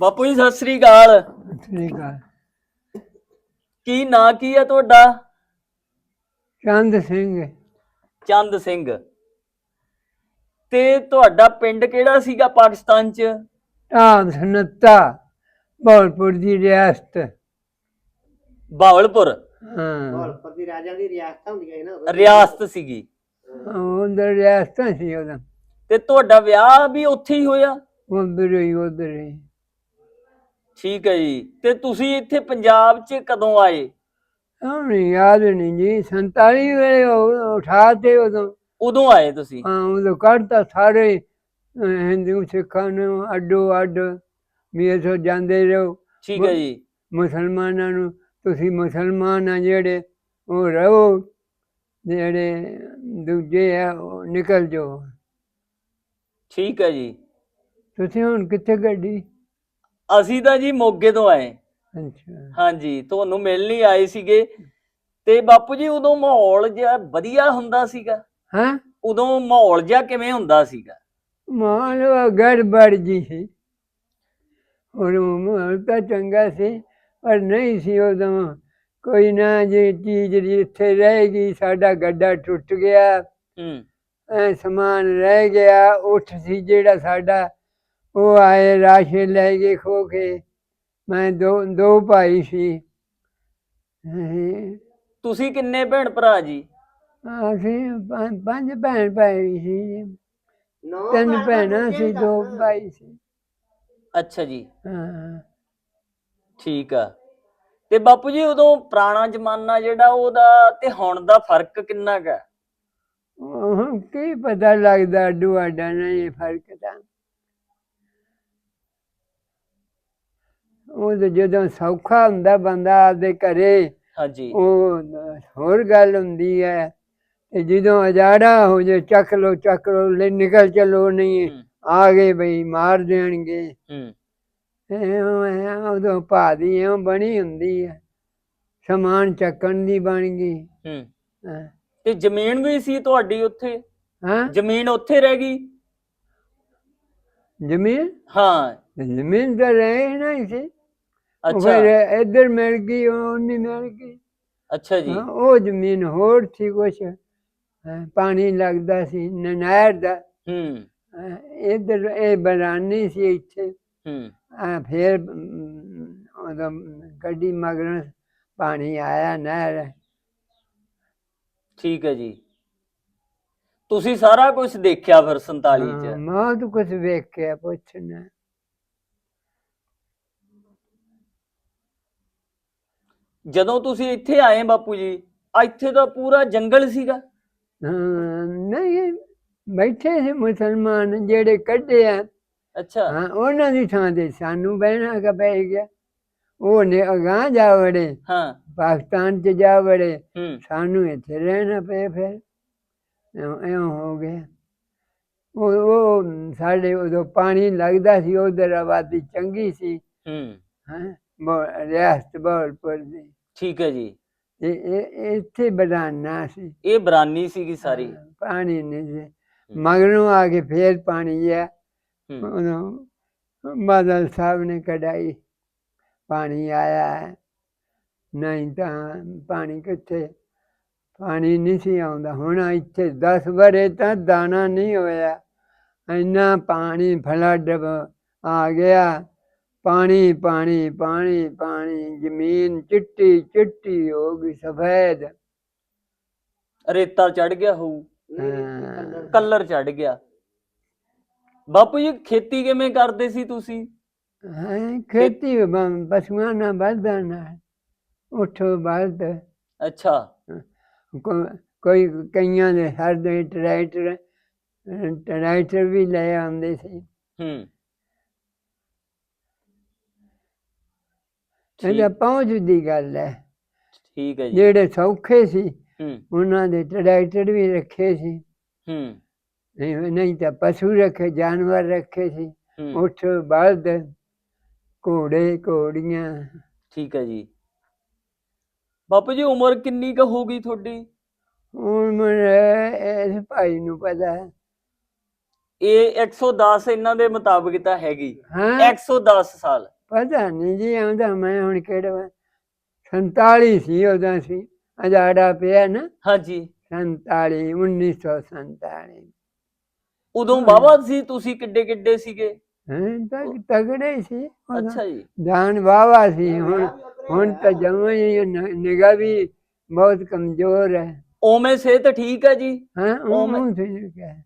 ਬਾਪੂ ਜੀ ਸਤਿ ਸ੍ਰੀ ਅਕਾਲ। ਠੀਕ ਆ ਕੀ ਨਾਂ ਕੀ ਹੈ ਤੁਹਾਡਾ? ਚੰਦ ਸਿੰਘ। ਚੰਦ ਸਿੰਘ। ਤੇ ਤੁਹਾਡਾ ਪਿੰਡ ਕਿਹੜਾ ਸੀਗਾ ਪਾਕਿਸਤਾਨ ਚ? ਆਮ ਸਨੱਤਾ ਬੋਲਪੁਰ ਦੀ ਰਿਆਸਤ। ਬਾਵਲਪੁਰ ਹਾਂ। ਹੌਲਪੁਰ ਦੀ ਰਾਜਾ ਦੀ ਰਿਆਸਤਾਂ ਹੁੰਦੀਆਂ ਸੀ ਨਾ ਉਦੋਂ। ਰਿਆਸਤ ਸੀਗੀ। ਉਧਰ ਰਿਆਸਤਾਂ ਸੀ ਉਹਦਾ। ਤੇ ਤੁਹਾਡਾ ਵਿਆਹ ਵੀ ਉੱਥੇ ਹੀ ਹੋਇਆ? ਉਧਰ ਹੀ ਉਧਰ ਹੀ। ਠੀਕ ਹੈ ਜੀ। ਤੇ ਤੁਸੀਂ ਇੱਥੇ ਪੰਜਾਬ 'ਚ ਕਦੋਂ ਆਏ? ਹਮਨੇ ਯਾਦ ਨਹੀਂ ਜੀ 47 ਵੇਲੇ ਉਹ ਉਠਾਤੇ ਉਦੋਂ। ਉਦੋਂ ਆਏ ਤੁਸੀਂ? ਹਾਂ ਉਦੋਂ ਕੱਢਤਾ ਸਾਰੇ ਹਿੰਦੂ ਸਿੱਖਾਂ ਨੂੰ ਅੱਡੋ ਅੱਡ ਵੀ ਇੱਥੋਂ ਜਾਂਦੇ ਰਹੋ। ਠੀਕ ਹੈ ਜੀ। ਮੁਸਲਮਾਨਾਂ ਨੂੰ ਤੁਸੀਂ ਮੁਸਲਮਾਨ ਆ ਜਿਹੜੇ ਉਹ ਰਹੋ। ਜਿਹੜੇ ਦੂਜੇ ਆ ਉਹ ਨਿਕਲ ਜਾਓ। ਠੀਕ ਹੈ ਜੀ। ਤੁਸੀਂ ਹੁਣ ਕਿੱਥੇ ਗੱਡੀ? ਅਸੀਂ ਤਾਂ ਜੀ ਮੋਗੇ ਤੋਂ ਆਏ। ਅੱਛਾ। ਹਾਂਜੀ ਤੁਹਾਨੂੰ ਮਿਲਣ ਹੀ ਆਏ ਸੀਗੇ। ਤੇ ਬਾਪੂ ਜੀ ਉਦੋਂ ਮਾਹੌਲ ਜਿਹਾ ਵਧੀਆ ਹੁੰਦਾ ਸੀਗਾ। ਹਾਂ? ਉਦੋਂ ਮਾਹੌਲ ਜਿਹਾ ਕਿਵੇਂ ਹੁੰਦਾ ਸੀਗਾ? ਮਾਲ ਗੜਬੜ ਜੀ ਸੀ। ਹੁਣ ਮਾਹੌਲ ਤਾਂ ਚੰਗਾ ਸੀ ਪਰ ਨਹੀਂ ਸੀ ਉਦੋਂ। ਕੋਈ ਨਾ ਜੇ ਚੀਜ਼ ਜਿੱਥੇ ਰਹੇਗੀ ਸਾਡਾ ਗੱਡਾ ਟੁੱਟ ਗਿਆ। ਹੂੰ। ਐ ਸਮਾਨ ਰਹਿ ਗਿਆ ਉੱਠ ਸੀ ਜਿਹੜਾ ਸਾਡਾ ਉਹ ਆਏ ਰਾਸ਼ਨ ਲੈ ਕੇ ਖੋ ਕੇ ਮੈਂ ਦੋ ਦੋ ਭਾਈ ਸੀ। ਅਸੀਂ ਤੁਸੀਂ ਕਿੰਨੇ ਭੈਣ ਭਰਾ ਜੀ? ਅਸੀਂ ਪੰਜ- ਪੰਜ ਭੈਣ ਭਾਈ ਸੀ ਤਿੰਨ ਭੈਣਾਂ ਸੀ ਦੋ। ਭਾਈ ਸੀ। ਅੱਛਾ ਜੀ। ਹਾਂ। ਠੀਕ ਆ। ਤੇ ਬਾਪੂ ਜੀ ਉਦੋਂ ਪੁਰਾਣਾ ਜ਼ਮਾਨਾ ਜਿਹੜਾ ਉਹਦਾ ਤੇ ਹੁਣ ਦਾ ਫ਼ਰਕ ਕਿੰਨਾ ਕੁ ਹੈ? ਕੀ ਪਤਾ ਲੱਗਦਾ ਅੱਡਾ ਨਹੀਂ ਫ਼ਰਕ ਤਾਂ। ਉਹ ਤਾਂ ਜਦੋਂ ਸੌਖਾ ਹੁੰਦਾ ਬੰਦਾ ਆਪਦੇ ਘਰੇ ਹਾਂਜੀ। ਉਹ ਹੋਰ ਗੱਲ ਹੁੰਦੀ ਹੈ ਤੇ ਜਦੋਂ ਅਜਾੜਾ ਹੋ ਜੇ ਚੱਕ ਲੋ ਚੱਕ ਲੋ ਲੈ ਨਿਕਲ ਚਲੋ ਨਹੀਂ ਆ ਗਏ ਬਈ ਮਾਰ ਦੇਣਗੇ। ਹੂੰ। ਉਦੋਂ ਭਾਦੀ ਐਂ ਬਣੀ ਹੁੰਦੀ ਹੈ। ਸਮਾਨ ਚੱਕਣ ਦੀ ਬਣ ਗਈ। ਹੂੰ। ਤੇ ਜ਼ਮੀਨ ਵੀ ਸੀ ਤੁਹਾਡੀ ਉੱਥੇ? ਹਾਂ? ਜ਼ਮੀਨ ਉੱਥੇ ਰਹਿ ਗਈ? ਜ਼ਮੀਨ? ਹਾਂ। ਜ਼ਮੀਨ ਤਾਂ ਰਹੇ ਨਹੀਂ ਸੀ। ਅੱਛਾ। ਫਿਰ ਇੱਧਰ ਮਿਲ ਗਈ ਉਹ ਨਹੀਂ ਮਿਲ ਗਈ। ਅੱਛਾ ਜੀ। ਹਾਂ, ਉਹ ਜ਼ਮੀਨ ਹੋਰ ਸੀ ਕੁਛ। ਹਾਂ, ਪਾਣੀ ਲੱਗਦਾ ਸੀ ਨ- ਨਹਿਰ ਦਾ। ਹੂੰ। ਹਾਂ, ਇੱਧਰ ਇਹ ਬਰਾਨੀ ਸੀ ਇੱਥੇ। ਹੂੰ। ਆ ਫਿਰ ਉਹਦਾ ਗੱਡੀ ਮਗਰੋਂ ਪਾਣੀ ਆਇਆ ਨਹਿਰ। ਠੀਕ ਹੈ ਜੀ। ਤੁਸੀਂ ਸਾਰਾ ਕੁਝ ਦੇਖਿਆ ਫਿਰ 47 ਹਾਂ, ਚ ਮੈਂ ਤਾਂ ਕੁਝ ਵੇਖ ਕੇ ਪੁੱਛਣਾ। ਜਦੋਂ ਤੁਸੀਂ ਇੱਥੇ ਆਏ ਬਾਪੂ ਜੀ ਇੱਥੇ ਤਾਂ ਪੂਰਾ ਜੰਗਲ ਸੀਗਾ। ਹਾਂ, ਨਹੀਂ ਬੈਠੇ ਸੀ ਮੁਸਲਮਾਨ ਜਿਹੜੇ ਕੱਢੇ ਆ। ਅੱਛਾ। ਹਾਂ ਉਹਨਾਂ ਦੀ ਥਾਂ ਤੇ ਸਾਨੂੰ ਬਹਿਣਾ ਕ ਪੈ ਗਿਆ। ਉਹ ਨੇ ਅਗਾਂਹ ਜਾ ਵੜੇ ਹਾਂ। ਪਾਕਿਸਤਾਨ ਚ ਜਾ ਵੜੇ ਹੂੰ। ਸਾਨੂੰ ਇੱਥੇ ਰਹਿਣਾ ਪਿਆ ਫਿਰ। ਇਉਂ ਹੋ ਗਿਆ। ਉਹ ਉਹ ਸਾਡੇ ਉਦੋਂ ਪਾਣੀ ਲੱਗਦਾ ਸੀ ਉਧਰ ਆਬਾਦੀ ਚੰਗੀ ਸੀ। ਹੂੰ। ਹਾਂ। ਰਿਆਸਤ ਬੋਲਪੁਰ ਦੀ। ਠੀਕ ਹੈ ਜੀ। ਤੇ ਇਹ ਇੱਥੇ ਬਦਾਨਾ ਸੀ। ਇਹ ਬਰਾਨੀ ਸੀਗੀ ਸਾਰੀ। ਹਾਂ, ਪਾਣੀ ਨਹੀਂ ਸੀ। ਮਗਰੋਂ ਆ ਕੇ ਫੇਰ ਪਾਣੀ ਆ। ਹੂੰ। ਬਾਦਲ ਸਾਹਿਬ ਨੇ ਕਢਾਈ। ਪਾਣੀ ਆਇਆ। ਹੈ। ਨਹੀਂ ਤਾਂ ਪਾਣੀ ਕਿੱਥੇ? ਪਾਣੀ ਨਹੀਂ ਸੀ ਆਉਂਦਾ। ਹੁਣ ਇੱਥੇ 10 ਵਰੇ ਤਾਂ ਦਾਣਾ ਨਹੀਂ ਹੋਇਆ। ਇੰਨਾ ਪਾਣੀ ਫਲੱਡ ਆ ਗਿਆ। ਪਾਣੀ ਪਾਣੀ ਪਾਣੀ ਪਾਣੀ ਜ਼ਮੀਨ ਚਿੱਟੀ ਚਿੱਟੀ ਹੋ ਗਈ ਸਫੈਦ। ਰੇਤਾ ਚੜ ਗਿਆ ਹੋਊ। ਹਾਂ। ਕਲਰ। ਚੜ ਗਿਆ। ਬਾਪੂ ਜੀ ਖੇਤੀ ਕਿਵੇਂ ਕਰਦੇ ਸੀ ਤੁਸੀਂ? ਹਾਂ ਖੇਤੀ ਬ- ਪਸ਼ੂਆਂ ਨਾਲ ਬਲਦਾਂ ਨਾਲ ਉਠੋ ਅੱਛਾ। ਕੋ- ਕੋਈ ਕਈਆਂ ਦੇ ਹਰ ਦੇ ਟਰੈਕਟਰ ਟਰੈਕਟਰ ਵੀ ਲੈ ਆਉਂਦੇ ਸੀ। ਹੂੰ। ਠੀਕ। ਪਹੁੰਚ ਦੀ ਗੱਲ ਹੈ ਠੀਕ ਹੈ ਜੀ। ਜਿਹੜੇ ਸੌਖੇ ਸੀ ਹੂੰ। ਉਹਨਾਂ ਦੇ ਟਰੈਕਟਰ ਵੀ ਰੱਖੇ ਸੀ। ਹੂੰ। ਨਹੀਂ ਨਹੀਂ ਤਾਂ ਪਸ਼ੂ ਰੱਖੇ ਜਾਨਵਰ ਰੱਖੇ ਸੀ। ਹੂੰ। ਉਠ ਬਲਦ ਘੋੜੇ ਘੋੜੀਆਂ। ਠੀਕ ਹੈ ਜੀ। ਬਾਪੂ ਜੀ ਉਮਰ ਕਿੰਨੀ ਕੁ ਹੋ ਗਈ ਤੁਹਾਡੀ? ਹੁਣ ਮੇਰੇ ਇਸ ਭਾਈ ਨੂੰ ਪਤਾ ਹੈ ਇਹ 110 ਇਹਨਾਂ ਦੇ ਮੁਤਾਬਕ ਤਾਂ ਹੈਗੀ। ਹਾਂ। 110 ਸਾਲ। ਪਤਾ ਨਹੀਂ ਜੀ ਆਉਂਦਾ ਮੈਂ ਹੁਣ ਕਿਹੜਾ ਵਾ। 47 ਸੀ ਉਦੋਂ ਸੀ ਅਜਾੜਾ ਪਿਆ ਨਾ। ਹਾਂਜੀ। 47 1947 ਉਦੋਂ ਬਾਬਾ ਸੀ ਤੁਸੀਂ ਕਿੱਡੇ ਕਿੱਡੇ ਸੀਗੇ? ਹਾਂ ਤਾਂ ਤਗੜੇ ਸੀ ਉਦੋਂ। ਅੱਛਾ ਜੀ। ਜਾਨ ਵਾਵਾ ਸੀ ਹੁਣ ਹੁਣ ਤਾਂ ਜਮਾਂ ਹੀ ਨਿਗਾਹ ਵੀ ਬਹੁਤ ਕਮਜ਼ੋਰ ਹੈ। ਉਵੇਂ ਸਿਹਤ ਠੀਕ ਹੈ ਜੀ? ਹਾਂ ਉਹ ਮੈਂ- ਉਹ ਠੀਕ ਹੈ।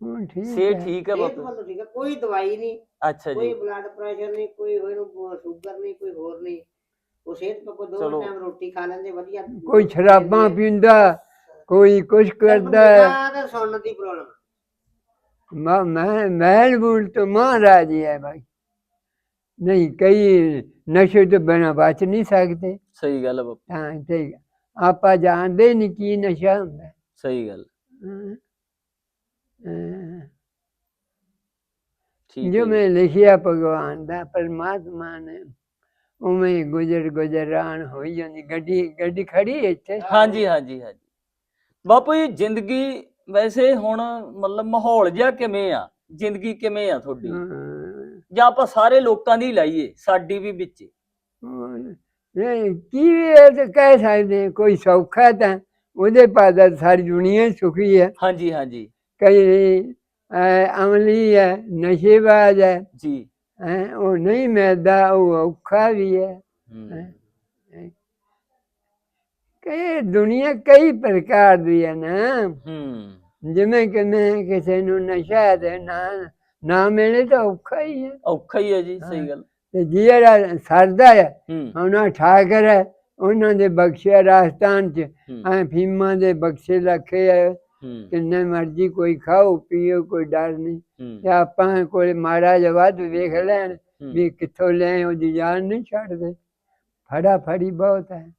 ਹੁਣ ਠੀਕ ਹੈ ਠੀਕ ਹੈ ਇਹ ਬਾਪੂ ਵੱਲੋਂ ਠੀਕ ਹੈ ਕੋਈ ਦਵਾਈ ਨਹੀਂ ਅੱਛਾ ਕੋਈ ਜੀ ਬਲੱਡ ਪ੍ਰੈਸ਼ਰ ਨਹੀਂ ਕੋਈ ਹੋਏ ਨੂੰ ਸ਼ੂਗਰ ਨਹੀਂ ਕੋਈ ਹੋਰ ਨਹੀਂ ਉਹ ਸਿਹਤ ਪੱਕੋ ਦੋ ਚਲੋ। ਟਾਈਮ ਰੋਟੀ ਖਾ ਲੈਂਦੇ ਵਧੀਆ ਕੋਈ ਸ਼ਰਾਬਾਂ ਪੀਂਦਾ ਕੋਈ ਕੁਛ ਕਰਦਾ ਹੈ। ਤਾਂ ਸੁਣਨ ਦੀ ਪ੍ਰੋਬਲਮ ਮੈਂ ਮੈਂ ਮਹਿਲ ਬੂਲ ਤੋਂ ਮਹਾਰਾਜ ਹੀ ਹੈ ਭਾਈ ਨਹੀਂ ਕਈ ਨਸ਼ੇ ਤੋਂ ਬਿਨਾਂ ਬਚ ਨਹੀਂ ਸਕਦੇ ਸਹੀ ਗੱਲ ਹੈ ਬਾਪੂ ਹਾਂ ਠੀਕ ਹੈ। ਆਪਾਂ ਜਾਣਦੇ ਨਹੀਂ ਕੀ ਨਸ਼ਾ ਹੁੰਦਾ। ਸਹੀ ਗੱਲ ਹਾਂ। ਠੀਕ ਜੋ। ਮੈਂ ਲਿਖਿਆ ਭਗਵਾਨ ਦਾ ਪਰਮਾਤਮਾ ਨੇ ਉਵੇਂ ਗੁਜ਼ਰ ਗੁਜ਼ਰਾਨ ਹੋਈ ਜਾਂਦੀ। ਗੱਡੀ ਗੱਡੀ ਖੜੀ ਹੈ ਇੱਥੇ? ਹਾਂਜੀ ਹਾਂਜੀ ਹਾਂਜੀ। ਬਾਪੂ ਜੀ ਜ਼ਿੰਦਗੀ ਵੈਸੇ ਹੁਣ ਮਤਲਬ ਮਾਹੌਲ ਜਿਹਾ ਕਿਵੇਂ ਆ? ਜ਼ਿੰਦਗੀ ਕਿਵੇਂ ਆ ਤੁਹਾਡੀ। ਜਾਂ ਆਪਾਂ ਸਾਰੇ ਲੋਕਾਂ ਦੀ ਲਾਈਏ ਸਾਡੀ ਵੀ ਵਿੱਚ? ਨਹੀਂ ਕੀ ਇਹ ਤਾਂ ਕਹਿ ਸਕਦੇ ਕੋਈ ਸੌਖਾ ਤਾਂ ਉਹਦੇ ਪਾਦਾ ਸਾਰੀ ਦੁਨੀਆ ਸੁਖੀ ਹੈ। ਹਾਂਜੀ ਹਾਂਜੀ। ਕਈ ਅਹ, ਅਮਲੀ ਹੈ ਨਸ਼ੇਬਾਜ਼ ਹੈ ਜੀ। ਹੈਂ, ਉਹ ਨਹੀਂ ਮਿਲਦਾ ਉਹ ਔਖਾ ਵੀ ਹੈ। ਕਈ ਦੁਨੀਆ ਕਈ ਪ੍ਰਕਾਰ ਦੀ ਹੈ ਨਾ। ਜਿਵੇਂ ਕਿ ਮੈਂ ਕਿਸੇ ਨੂੰ ਨਸ਼ਾ ਤੇ ਨਾ ਨਾ ਮਿਲੇ ਤਾਂ ਔਖਾ ਹੀ ਹੈ ਔਖਾ ਹੀ ਹੈ ਜੀ। ਸਹੀ ਗੱਲ। ਤੇ ਜਿਹੜਾ ਸਰਦਾ ਹੈ। ਉਹਨਾਂ ਠਾਕਰ ਹੈ ਉਹਨਾਂ ਦੇ ਬਖਸ਼ਿਆ ਰਾਜਸਥਾਨ ਚ। ਐ ਫੀਮਾਂ ਦੇ ਬਖਸ਼ੇ ਹੈ ਹੂੰ ਕਿੰਨੇ ਮਰਜ਼ੀ ਕੋਈ ਖਾਓ ਪੀਓ ਕੋਈ ਡਰ ਨਹੀਂ। ਤੇ ਆਪਾਂ ਕੋਈ ਮਾੜਾ ਜਵਾਦ ਵੇਖ ਲੈਣ। ਵੀ ਕਿੱਥੋਂ ਲੈ ਉਹਦੀ ਜਾਨ ਨਹੀਂ ਛੱਡਦੇ। ਫੜਾ ਫੜੀ ਬਹੁਤ ਹੈ।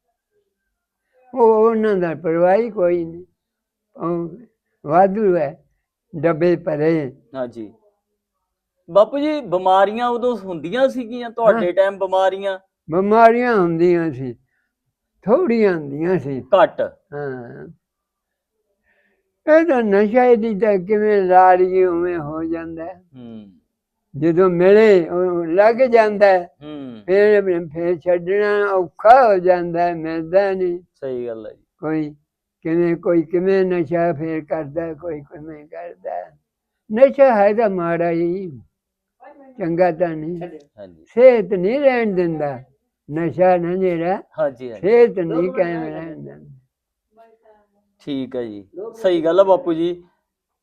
ਉਹ ਉਹਨਾਂ ਦਾ ਪਰਵਾਹੀ ਕੋਈ ਨਹੀਂ। ਵਾਧੂ ਹੈ। ਡੱਬੇ ਭਰੇ। ਹਾਂਜੀ। ਬਾਪੂ ਜੀ ਬਿਮਾਰੀਆਂ ਉਦੋਂ ਹੁੰਦੀਆਂ ਸੀਗੀਆਂ ਤੁਹਾਡੇ ਟਾਈਮ ਬਿਮਾਰੀਆਂ? ਬਿਮਾਰੀਆਂ ਹੁੰਦੀਆਂ ਸੀ। ਥੋੜੀਆਂ ਹੁੰਦੀਆਂ ਸੀ। ਘੱਟ। ਹਾਂ। ਇਹ ਤਾਂ ਨਸ਼ਾ ਦੀ ਤਾਂ ਕਿਵੇਂ ਲਾੜੀ ਉਵੇਂ ਹੋ ਜਾਂਦਾ ਹੈ। ਹੂੰ। ਜਦੋਂ ਮਿਲੇ ਉਹ ਲੱਗ ਜਾਂਦਾ ਹੈ। ਹੂੰ। ਫਿਰ ਫਿਰ ਛੱਡਣਾ ਔਖਾ ਹੋ ਜਾਂਦਾ ਹੈ, ਮਿਲਦਾ ਨਹੀਂ। ਸਹੀ ਗੱਲ ਹੈ ਜੀ। ਕੋਈ ਕਿਵੇਂ ਕੋਈ ਕਿਵੇਂ ਨਸ਼ਾ ਫੇਰ ਕਰਦਾ ਹੈ, ਕੋਈ ਕਿਵੇਂ ਕਰਦਾ ਹੈ। ਨਸ਼ਾ ਹੈ ਤਾਂ ਮਾੜਾ ਹੀ। ਚੰਗਾ ਤਾਂ ਨਹੀਂ। ਹਾਂਜੀ। ਸਿਹਤ ਨਹੀਂ ਰਹਿਣ ਦਿੰਦਾ। ਨਸ਼ਾ ਨਾ ਜਿਹੜਾ ਹਾਂਜੀ ਹਾਂਜੀ। ਸਿਹਤ ਨਹੀਂ ਕਾਇਮ ਰਹਿਣ ਦਿੰਦਾ। ਠੀਕ ਹੈ ਜੀ ਸਹੀ ਗੱਲ ਹੈ ਬਾਪੂ ਜੀ।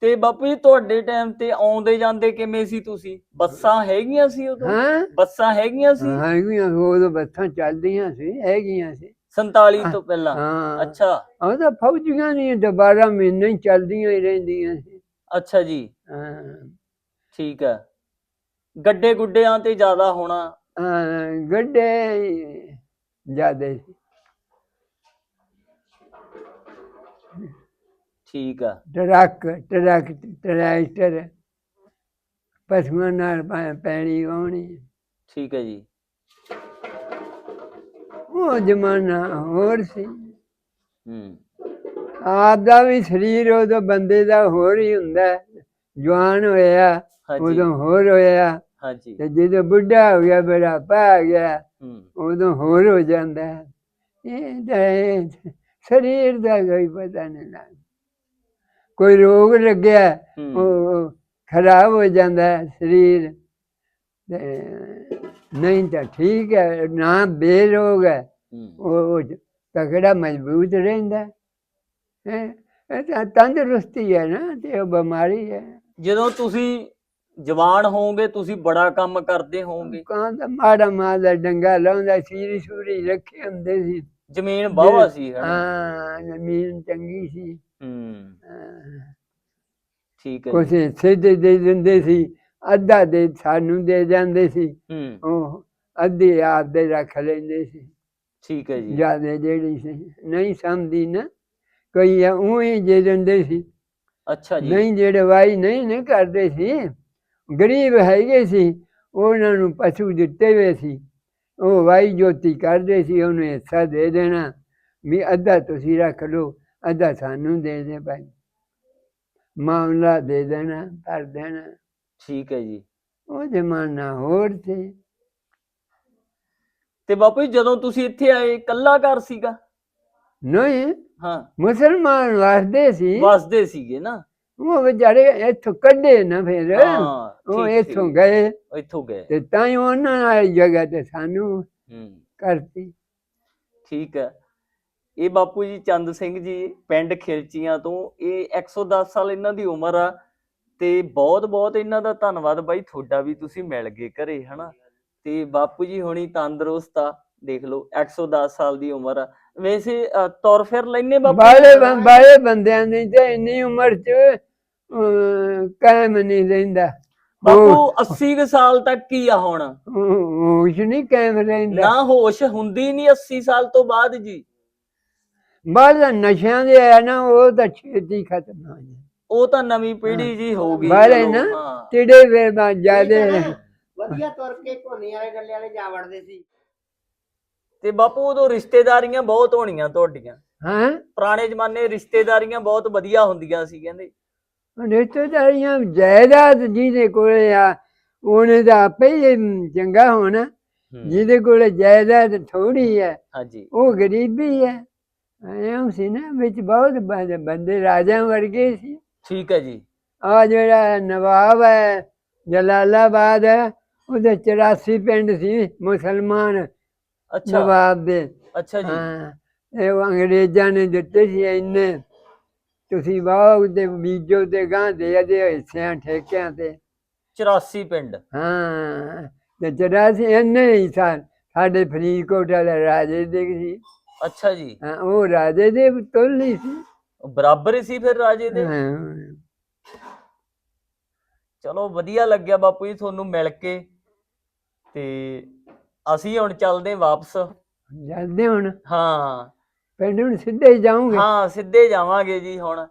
ਤੇ ਬਾਪੂ ਜੀ ਤੁਹਾਡੇ ਟਾਈਮ ਤੇ ਆਉਂਦੇ ਜਾਂਦੇ ਕਿਵੇਂ ਸੀ ਤੁਸੀਂ? ਬੱਸਾਂ ਹੈਗੀਆਂ ਸੀ ਉਦੋਂ? ਹਾਂ? ਬੱਸਾਂ ਹੈਗੀਆਂ ਸੀ? ਹੈਗੀਆਂ ਉਹ ਬੱਸਾਂ ਚੱਲਦੀਆਂ ਸੀ ਹੈਗੀਆਂ ਸੀ। 47 ਤੋਂ ਪਹਿਲਾਂ? ਹਾਂ। ਅੱਛਾ। ਉਹ ਤਾਂ ਫੌਜੀਆਂ ਦੀਆਂ ਦੁਬਾਰਾ ਮਹੀਨੇ ਹੀ ਚੱਲਦੀਆਂ ਹੀ ਰਹਿੰਦੀਆਂ ਸੀ। ਅੱਛਾ ਜੀ। ਹਾਂ। ਠੀਕ ਹੈ। ਗੱਡੇ ਗੁੱਡਿਆਂ ਤੇ ਜ਼ਿਆਦਾ ਹੋਣਾ? ਹਾਂ, ਗੱਡੇ ਜਿਆਦੇ ਸੀ। ਠੀਕ ਆ। ਟਰੱਕ ਟਰੱਕ ਟਰੈਕਟਰ ਪਸ਼ੂਆਂ ਨਾਲ ਪੈ- ਪੈਣੀ ਆਉਣੀ ਠੀਕ ਹੈ ਜੀ। ਉਹ ਜ਼ਮਾਨਾ ਹੋਰ ਸੀ। ਹੂੰ। ਆਪ ਦਾ ਵੀ ਸਰੀਰ ਉਦੋਂ ਬੰਦੇ ਦਾ ਹੋਰ ਹੀ ਹੁੰਦਾ। ਹੈ। ਜਵਾਨ ਹੋਇਆ ਹਾਂਜੀ। ਉਦੋਂ ਹੋਰ ਹੋਇਆ। ਹਾਂਜੀ। ਤੇ ਜਦੋਂ ਬੁੱਢਾ ਹੋ ਗਿਆ ਬੜਾ ਪਾ ਗਿਆ ਹੂੰ। ਉਦੋਂ ਹੋਰ ਹੋ ਜਾਂਦਾ। ਹੈ ਇਹ ਤਾਂ ਇਹ ਸਰੀਰ ਦਾ ਕੋਈ ਪਤਾ ਨਹੀਂ ਲੱਗਦਾ। ਕੋਈ ਰੋਗ ਲੱਗਿਆ ਹੂੰ। ਉਹ ਖਰਾਬ ਹੋ ਜਾਂਦਾ ਹੈ ਸਰੀਰ। ਤੇ ਨਹੀਂ ਤਾਂ ਠੀਕ ਹੈ ਨਾ ਬੇਰੋਗ ਹੈ। ਹੂੰ। ਉਹ ਤਕੜਾ ਮਜ਼ਬੂਤ ਰਹਿੰਦਾ ਹੈ। ਇਹ ਤਾਂ ਤੰਦਰੁਸਤੀ ਹੈ ਨਾ ਤੇ ਉਹ ਬਿਮਾਰੀ ਹੈ। ਜਦੋਂ ਤੁਸੀਂ ਜਵਾਨ ਹੋਵੋਗੇ ਤੁਸੀਂ ਬੜਾ ਕੰਮ ਕਰਦੇ ਹੋਵੋਗੇ। ਕਾਂ ਦਾ ਮਾੜਾ ਮਾੜਾ ਡੰਗਾ ਲਾਉਂਦਾ ਸੀਰੀ ਸੂਰੀ ਰੱਖੇ ਹੁੰਦੇ ਸੀ। ਜ਼ਮੀਨ ਬਾਵਾ ਸੀ ਹਨਾ ਹਾਂ ਜ਼ਮੀਨ ਚੰਗੀ ਸੀ। ਹੂੰ। ਠੀਕ ਹੈ ਜੀ। ਹਿੱਸੇ ਦੇ ਦੇ ਦਿੰਦੇ ਸੀ ਅੱਧਾ ਦੇ ਸਾਨੂੰ ਦੇ ਜਾਂਦੇ ਸੀ। ਹੂੰ। ਉਹ ਅੱਧੀ ਆਪ ਦੇ ਰੱਖ ਲੈਂਦੇ ਸੀ। ਠੀਕ ਹੈ ਜੀ। ਜ਼ਿਆਦਾ ਜਿਹੜੀ ਸੀ ਨਹੀਂ ਸਮਝਦੀ ਨਾ। ਕੋਈ ਉਹ ਹੀ ਦੇ ਦਿੰਦੇ ਸੀ। ਅੱਛਾ ਜੀ। ਨਹੀਂ ਜਿਹੜੇ ਵਾਈ ਨਹੀਂ ਨਹੀਂ ਕਰਦੇ ਸੀ। ਗਰੀਬ ਹੈਗੇ ਸੀ ਉਹਨਾਂ ਨੂੰ ਪਸ਼ੂ ਦਿੱਤੇ ਹੋਏ ਸੀ। ਉਹ ਵਾਈ ਜੋਤੀ ਕਰਦੇ ਸੀ ਉਹਨੂੰ ਹਿੱਸਾ ਦੇ ਦੇਣਾ। ਵੀ ਅੱਧਾ ਤੁਸੀਂ ਰੱਖ ਲਓ। ਅੱਧਾ ਸਾਨੂੰ ਦੇ ਦੇ ਭਾਈ। ਮਾਮਲਾ ਦੇ ਦੇਣਾ ਕਰ ਦੇਣਾ। ਠੀਕ ਹੈ ਜੀ। ਉਹ ਜ਼ਮਾਨਾ ਹੋਰ ਸੀ। ਤੇ ਬਾਪੂ ਜੀ ਜਦੋਂ ਤੁਸੀਂ ਇੱਥੇ ਆਏ ਕੱਲਾ ਘਰ ਸੀਗਾ? ਨਹੀਂ ਹਾਂ। ਮੁਸਲਮਾਨ ਵਸਦੇ ਸੀ। ਵਸਦੇ ਸੀਗੇ ਨਾ। ਉਹ ਵਿਚਾਰੇ ਇੱਥੋਂ ਕੱਢੇ ਨਾ ਫਿਰ। ਹਾਂ ਉਹ ਠੀਕ ਇੱਥੋਂ। ਗਏ। ਇੱਥੋਂ ਗਏ। ਤੇ ਤਾਂ ਹੀ ਉਹਨਾਂ ਨਾਲ ਜਗ੍ਹਾ ਤੇ ਸਾਨੂੰ ਹੂੰ। ਕਰਤੀ। ਠੀਕ ਹੈ। ਇਹ ਬਾਪੂ ਜੀ ਚੰਦ ਸਿੰਘ ਜੀ ਪਿੰਡ ਖਿਲਚੀਆਂ ਤੋਂ ਇਹ 110 ਸਾਲ ਇਹਨਾਂ ਦੀ ਉਮਰ ਆ। ਤੇ ਬਹੁਤ ਬਹੁਤ ਇਹਨਾਂ ਦਾ ਧੰਨਵਾਦ ਬਾਈ ਤੁਹਾਡਾ ਵੀ ਤੁਸੀਂ ਮਿਲ ਗਏ ਘਰੇ ਹਨਾ? ਤੇ ਬਾਪੂ ਜੀ ਹੁਣੀ ਤੰਦਰੁਸਤ ਆ ਦੇਖ ਲਓ 110 ਸਾਲ ਦੀ ਉਮਰ ਆ। ਵੈਸੇ ਤੁਰ ਫਿਰ ਲੈਨੇ ਬਾਪੂ ਬਾਲੇ ਜੀ? ਬੰ- ਬਾਲੇ ਬੰਦਿਆਂ ਦੀ ਤੇ ਇੰਨੀ ਉਮਰ ਚ ਕਾਇਮ ਨਹੀਂ ਰਹਿੰਦਾ। ਬਾਪੂ 80 ਕੁ ਸਾਲ ਤੱਕ ਹੀ ਆ ਹੁਣ? ਹੋਸ਼ ਨਹੀਂ ਕਾਇਮ ਰਹਿੰਦਾ। ਨਾ ਹੋਸ਼ ਹੁੰਦੀ ਨਹੀਂ 80 ਸਾਲ ਤੋਂ ਬਾਅਦ ਜੀ। ਬਾਅਦ ਨਸ਼ਿਆਂ ਦੇ ਆ ਨਾ ਉਹ ਤਾਂ ਛੇਤੀ ਖਤਮ ਹੋ ਜਾਂਦੇ ਉਹ ਤਾਂ ਨਵੀਂ ਪੀੜ੍ਹੀ ਜੀ ਹੋ ਗਈ ਬਾਹਲੇ ਚਲੋ, ਨਾ ਹਾਂ। ਟਿੜੇ ਵੇ ਦਾ ਜਿਆਦੇ ਵਧੀਆ ਤੁਰ ਕੇ ਕੋਨੇ ਵਾਲੇ ਡੱਲੇ ਵਾਲੇ ਜਾ ਵੜਦੇ ਸੀ। ਤੇ ਬਾਪੂ ਉਦੋਂ ਰਿਸ਼ਤੇਦਾਰੀਆਂ ਬਹੁਤ ਹੋਣੀਆਂ ਤੁਹਾਡੀਆਂ। ਹਾਂ? ਪੁਰਾਣੇ ਜ਼ਮਾਨੇ ਰਿਸ਼ਤੇਦਾਰੀਆਂ ਬਹੁਤ ਵਧੀਆ ਹੁੰਦੀਆਂ ਸੀ ਕਹਿੰਦੇ। ਰਿਸ਼ਤੇਦਾਰੀਆਂ ਜਾਇਦਾਦ ਜਿਹਦੇ ਕੋਲੇ ਆ ਉਹਨੇ ਤਾਂ ਆਪੇ ਹੀ ਚੰਗਾ ਹੋਣਾ। ਜਿਹਦੇ ਕੋਲੇ ਜਾਇਦਾਦ ਥੋੜੀ ਹੈ ਹਾਂਜੀ। ਉਹ ਗਰੀਬੀ ਹੈ। ਐਂ ਸੀ ਨਾ ਵਿੱਚ ਬਹੁਤ ਬੰਦੇ- ਬੰਦੇ ਰਾਜਾ ਵਰਗੇ ਸੀ। ਠੀਕ ਹੈ ਜੀ। ਆ ਜਿਹੜਾ ਨਵਾਬ ਹੈ ਜਲਾਲਾਬਾਦ ਹੈ ਉਹਦੇ 84 ਪਿੰਡ ਸੀ ਮੁਸਲਮਾਨ ਅੱਛਾ। ਨਵਾਬ ਦੇ। ਅੱਛਾ ਜੀ। ਹਾਂ ਇਹ ਅੰਗਰੇਜ਼ਾਂ ਨੇ ਦਿੱਤੇ ਸੀ ਇੰਨੇ। ਤੁਸੀਂ ਵਾਹ ਦੇ ਬੀਜੋ ਤੇ ਗਾਂ ਦੇ ਦੇ ਹਿੱਸਿਆਂ ਠੇਕਿਆਂ ਤੇ। 84 ਪਿੰਡ। ਹਾਂ ਤੇ 84 ਇੰਨੇ ਹੀ ਸਨ ਸਾਡੇ ਫਰੀਦਕੋਟ ਵਾਲੇ ਰਾਜੇ ਦੇ ਸੀ। ਅੱਛਾ ਜੀ। ਹਾਂ, ਉਹ ਰਾਜੇ ਦੇ ਤੁਲ ਹੀ ਸੀ ਬਰਾਬਰ ਹੀ ਸੀ ਫਿਰ ਰਾਜੇ ਦੇ? ਹਾਂ। ਚਲੋ ਵਧੀਆ ਲੱਗਿਆ ਬਾਪੂ ਜੀ ਤੁਹਾਨੂੰ ਮਿਲ ਕੇ। ਤੇ ਅਸੀਂ ਹੁਣ ਚੱਲਦੇ ਹਾਂ ਵਾਪਸ। ਜਲਦੇ ਹੁਣ? ਹਾਂ। ਪਿੰਡ ਨੂੰ ਸਿੱਧੇ ਹੀ ਜਾਉਂਗੇ ਹਾਂ ਸਿੱਧੇ ਜਾਵਾਂਗੇ ਜੀ ਹੁਣ।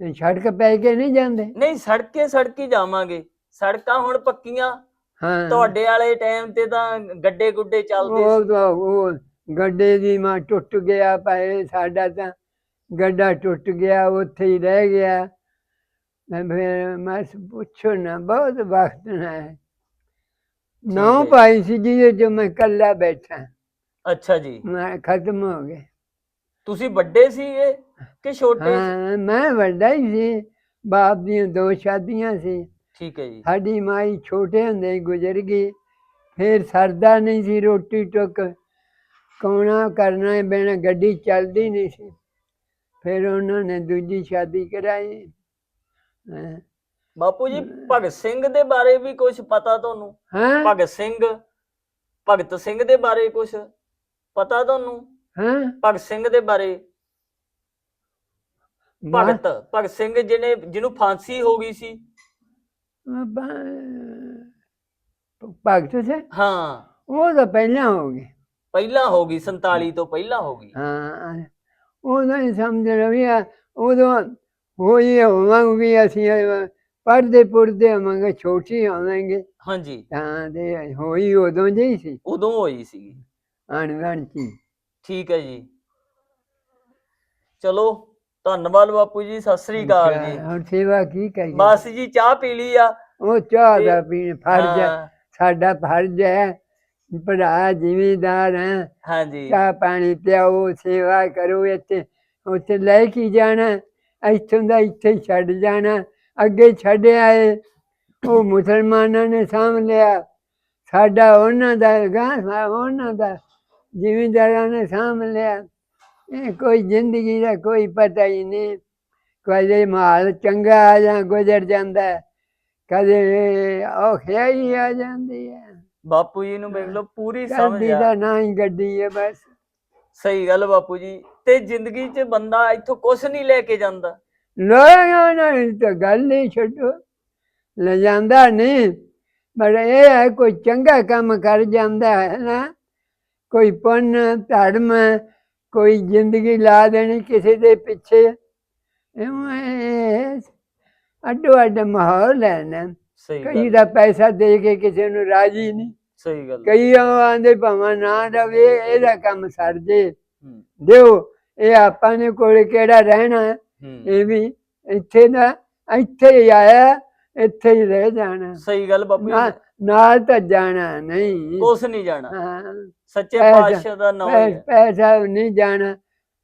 ਸੜਕ ਪੈ ਕੇ ਨਹੀਂ ਜਾਂਦੇ? ਨਹੀਂ ਸੜਕੇ ਸੜਕੀ ਜਾਵਾਂਗੇ। ਸੜਕਾਂ ਹੁਣ ਪੱਕੀਆਂ। ਹਾਂ। ਤੁਹਾਡੇ ਵਾਲੇ ਟਾਈਮ ਤੇ ਤਾਂ ਗੱਡੇ ਗੁੱਡੇ ਚੱਲਦੇ ਉਹ ਸੀ। ਤਾਂ ਉਹ ਗੱਡੇ ਦੀ ਮਾਂ ਟੁੱਟ ਗਿਆ ਪਏ ਸਾਡਾ ਤਾਂ ਗੱਡਾ ਟੁੱਟ ਗਿਆ ਉੱਥੇ ਹੀ ਰਹਿ ਗਿਆ। ਮੈਂ ਫਿਰ ਮੈਂ ਪੁੱਛੋ ਨਾ ਬਹੁਤ ਵਕਤ ਨਾ ਹੈ। ਨੌ। ਭਾਈ ਸੀ ਜਿਹਦੇ ਜੋ ਮੈਂ ਕੱਲਾ ਬੈਠਾ। ਅੱਛਾ ਜੀ। ਮੈਂ ਖਤਮ ਹੋ ਗਏ। ਤੁਸੀਂ ਵੱਡੇ ਸੀਗੇ ਕਿ ਛੋਟੇ? ਹਾਂ ਮੈਂ ਵੱਡਾ ਹੀ ਸੀ। ਬਾਪ ਦੀਆਂ ਦੋ ਸ਼ਾਦੀਆਂ ਸੀ। ਠੀਕ ਹੈ ਜੀ। ਸਾਡੀ ਮਾਈ ਛੋਟੇ ਹੁੰਦੇ ਹੀ ਗੁਜ਼ਰ ਗਈ। ਫਿਰ ਸਰਦਾ ਨਹੀਂ ਸੀ ਰੋਟੀ ਟੁੱਕ। ਕੌਣਾ ਕਰਨਾ ਹੈ ਬਿਨਾਂ ਗੱਡੀ ਚੱਲਦੀ ਨਹੀਂ ਸੀ। ਫਿਰ ਉਹਨਾਂ ਨੇ ਦੂਜੀ ਸ਼ਾਦੀ ਕਰਾਈ। ਹਾਂ। ਬਾਪੂ ਜੀ ਭਗਤ ਸਿੰਘ ਦੇ ਬਾਰੇ ਵੀ ਕੁਝ ਪਤਾ ਤੁਹਾਨੂੰ? ਹਾਂ? ਭਗਤ ਸਿੰਘ ਭਗਤ ਸਿੰਘ ਦੇ ਬਾਰੇ ਕੁਝ ਪਤਾ ਤੁਹਾਨੂੰ? ਹਾਂ? ਭਗਤ ਸਿੰਘ ਦੇ ਬਾਰੇ? ਭਗਤ ਭਗਤ ਸਿੰਘ ਜਿਹਨੇ ਜਿਹਨੂੰ ਫਾਂਸੀ ਹੋ ਗਈ ਸੀ। ਭਗਤ ਸੇ ਹਾਂ। ਉਹ ਤਾਂ ਪਹਿਲਾਂ ਹੋ ਗਏ। ਪਹਿਲਾਂ ਹੋ ਗਈ 47 ਤੋਂ ਪਹਿਲਾਂ ਹੋ ਗਈ। ਹਾਂ ਉਦੋਂ ਹੀ ਸਮਝ ਲਵੀ ਉਦੋਂ ਹੋਈ ਹੋਵਾਂਗੇ ਅਸੀਂ ਪੜਦੇ ਪੁਰਦੇ ਹੋਵਾਂਗੇ ਛੋਟੀ ਹੋਵਾਂਗੇ ਹਾਂਜੀ। ਤਾਂ ਤੇ ਹੋਈ ਉਦੋਂ ਜਿਹੀ ਸੀ। ਉਦੋਂ ਹੋਈ ਸੀ। ਅਣਗਣ ਚ ਠੀਕ ਹੈ ਜੀ। ਚਲੋ ਧੰਨਵਾਦ ਬਾਪੂ ਜੀ ਸਤਿ ਸ੍ਰੀ ਅਕਾਲ ਜੀ। ਹੁਣ ਸੇਵਾ ਕੀ ਕਰੀਏ? ਬਸ ਜੀ ਚਾਹ ਪੀ ਲਈ ਆ? ਉਹ ਚਾਹ ਦਾ ਪੀਣ ਫਰਜ਼ ਹਾਂ, ਸਾਡਾ ਫਰਜ਼ ਹੈ ਭਰਾ ਜ਼ਿਮੀਦਾਰ ਹੈ। ਹਾਂਜੀ। ਚਾਹ ਪਾਣੀ ਪਿਆਓ ਸੇਵਾ ਕਰੋ ਇੱਥੇ। ਉੱਥੇ ਲੈ ਕੇ ਜਾਣਾ ਇੱਥੋਂ ਦਾ ਇੱਥੇ ਛੱਡ ਜਾਣਾ। ਅੱਗੇ ਛੱਡ ਆਏ ਉਹ ਮੁਸਲਮਾਨਾਂ ਨੇ ਸਾਂਭ ਲਿਆ। ਸਾਡਾ ਉਹਨਾਂ ਦਾ ਗਾਂ ਉਹਨਾਂ ਦਾ। ਜ਼ਿਮੀਦਾਰਾਂ ਨੇ ਸਾਂਭ ਲਿਆ। ਇਹ ਕੋਈ ਜ਼ਿੰਦਗੀ ਦਾ ਕੋਈ ਪਤਾ ਹੀ ਨਹੀਂ। ਕਦੇ ਮਾਲ ਚੰਗਾ ਆ ਜਾਂ ਗੁਜ਼ਰ ਜਾਂਦਾ। ਕਦੇ ਔਖਿਆ ਹੀ ਆ ਜਾਂਦੀ ਹੈ। ਬਾਪੂ ਜੀ ਨੂੰ ਵੇਖ ਲਓ ਪੂਰੀ ਸਮਝ ਗੱਡੀ ਆ ਦਾ ਨਾ ਹੀ ਗੱਡੀ ਹੈ ਬਸ। ਸਹੀ ਗੱਲ ਬਾਪੂ ਜੀ ਤੇ ਜ਼ਿੰਦਗੀ 'ਚ ਬੰਦਾ ਇੱਥੋਂ ਕੁਝ ਨਹੀਂ ਲੈ ਕੇ ਜਾਂਦਾ। ਲੋਕਾਂ ਨਾਲ ਤਾਂ ਗੱਲ ਨਹੀਂ ਛੱਡੋ। ਲੈ ਜਾਂਦਾ ਨਹੀਂ ਪਰ ਇਹ ਹੈ ਕੋਈ ਚੰਗਾ ਕੰਮ ਕਰ ਜਾਂਦਾ ਹੈ ਨਾ। ਕੋਈ ਪੁੰਨ ਧਰਮ ਕੋਈ ਜ਼ਿੰਦਗੀ ਲਾ ਦੇਣੀ ਕਿਸੇ ਦੇ ਪਿੱਛੇ। ਇਹ ਅੱਡੋ ਅੱਡ ਮਾਹੌਲ ਹੈ ਨਾ। ਸਹੀ ਕਈ ਦਾ ਪੈਸਾ ਦੇ ਕੇ ਕਿਸੇ ਨੂੰ ਰਾਜੀ ਨਹੀਂ। ਸਹੀ ਗੱਲ ਕਈ ਆਂਦੇ ਭਾਵੇਂ ਨਾ ਰਵੇ ਇਹਦਾ ਕੰਮ ਸਰ ਜੇ। ਦਿਓ ਇਹ ਆਪਾਂ ਨੇ ਕੋਲ ਕਿਹੜਾ ਰਹਿਣਾ ਇਹ ਵੀ ਇੱਥੇ ਦਾ ਇੱਥੇ ਹੀ ਆਇਆ ਇੱਥੇ ਹੀ ਰਹਿ ਜਾਣਾ। ਸਹੀ ਗੱਲ ਬਾਪੂ ਨਾ- ਨਾਲ ਤਾਂ ਜਾਣਾ ਨਹੀਂ। ਕੁਛ ਨਹੀਂ ਜਾਣਾ। ਸੱਚੇ ਪਾਤਸ਼ਾਹ ਦਾ ਨਾਮ ਪੈਸਾ ਨਹੀਂ ਜਾਣਾ।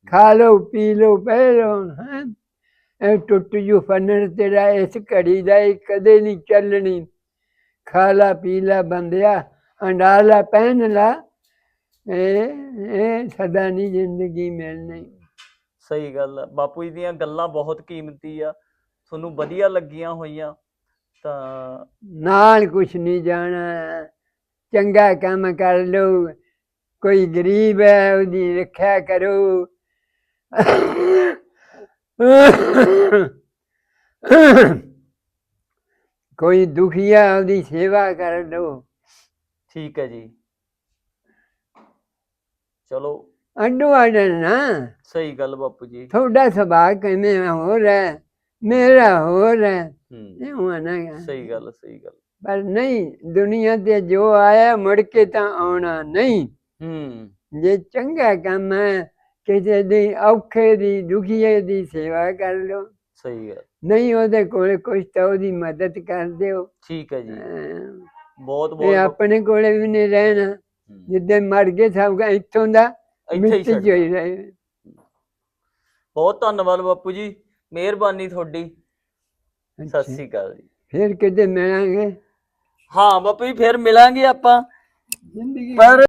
ਖਾ ਲਓ ਪੀ ਲਓ ਪੈ ਲਓ ਹੈਂ। ਇਹ ਟੁੱਟ ਜੂ ਫਨਰ ਤੇਰਾ ਇਸ ਘੜੀ ਦਾ ਇਹ ਕਦੇ ਨਹੀਂ ਚੱਲਣੀ। ਖਾ ਲਾ ਪੀ ਲਾ ਬੰਦਿਆ ਅੰਡਾਲਾ ਪਹਿਨ ਲਾ। ਇਹ ਇਹ ਸਦਾ ਨਹੀਂ ਜ਼ਿੰਦਗੀ ਮਿਲਣੀ। ਸਹੀ ਗੱਲ ਆ। ਬਾਪੂ ਜੀ ਦੀਆਂ ਗੱਲਾਂ ਬਹੁਤ ਕੀਮਤੀ ਆ। ਤੁਹਾਨੂੰ ਵਧੀਆ ਲੱਗੀਆਂ ਹੋਈਆਂ ਤਾਂ ਨਾਲ ਕੁਛ ਨਹੀਂ ਜਾਣਾ। ਚੰਗਾ ਕੰਮ ਕਰ ਲਓ। ਕੋਈ ਗਰੀਬ ਹੈ ਉਹਦੀ ਰੱਖਿਆ ਕਰੋ। ਕੋਈ ਦੁਖੀਆ ਉਹਦੀ ਸੇਵਾ ਕਰ ਲਓ। ਠੀਕ ਹੈ ਜੀ। ਚਲੋ। ਅੱਡੋ ਅੱਡ ਨਾ। ਸਹੀ ਗੱਲ ਬਾਪੂ ਜੀ। ਤੁਹਾਡਾ ਸੁਭਾਅ ਕਿਵੇਂ ਹੋ? ਰਿਹਾ ਮੇਰਾ ਹੋ। ਰਿਹਾ ਹੂੰ। ਇਹ ਹੋਣਾ ਸਹੀ ਗੱਲ ਸਹੀ ਗੱਲ। ਪਰ ਨਹੀਂ ਦੁਨੀਆ ਤੇ ਜੋ ਆਇਆ ਮੁੜ ਕੇ ਤਾਂ ਆਉਣਾ ਨਹੀਂ। ਹੂੰ। ਜੇ ਚੰਗਾ ਕੰਮ ਹੈ ਕਿਸੇ ਦੀ ਔਖੇ ਦੀ ਦੁਖੀਏ ਦੀ ਸੇਵਾ ਕਰ ਲਓ। ਸਹੀ ਗੱਲ। ਨਹੀਂ ਉਹਦੇ ਕੋਲ ਕੁਛ ਤਾਂ ਉਹਦੀ ਮਦਦ ਕਰ ਦਿਓ। ਠੀਕ ਹੈ ਜੀ। ਬਹੁਤ ਇਹ ਬਹੁਤ ਆਪਣੇ ਕੋਲੇ ਵੀ ਨਹੀਂ ਰਹਿਣਾ। ਜਿੱਦੇ ਮਰ ਗਏ ਸਭ ਦਾ ਇੱਥੋਂ ਦਾ ਇੱਥੇ ਹੀ ਮਿੱਟੀ ਜੋਈ ਰਹੇ। ਬਹੁਤ ਧੰਨਵਾਦ ਬਾਪੂ ਜੀ। ਮਿਹਰਬਾਨੀ ਤੁਹਾਡੀ। ਸਤਿ ਸ੍ਰੀ ਅਕਾਲ ਜੀ। ਫਿਰ ਕਿਤੇ ਮਿਲਾਂਗੇ? ਹਾਂ ਬਾਪੂ ਜੀ ਫਿਰ ਮਿਲਾਂਗੇ ਆਪਾਂ। ਜ਼ਿੰਦਗੀ ਪਰ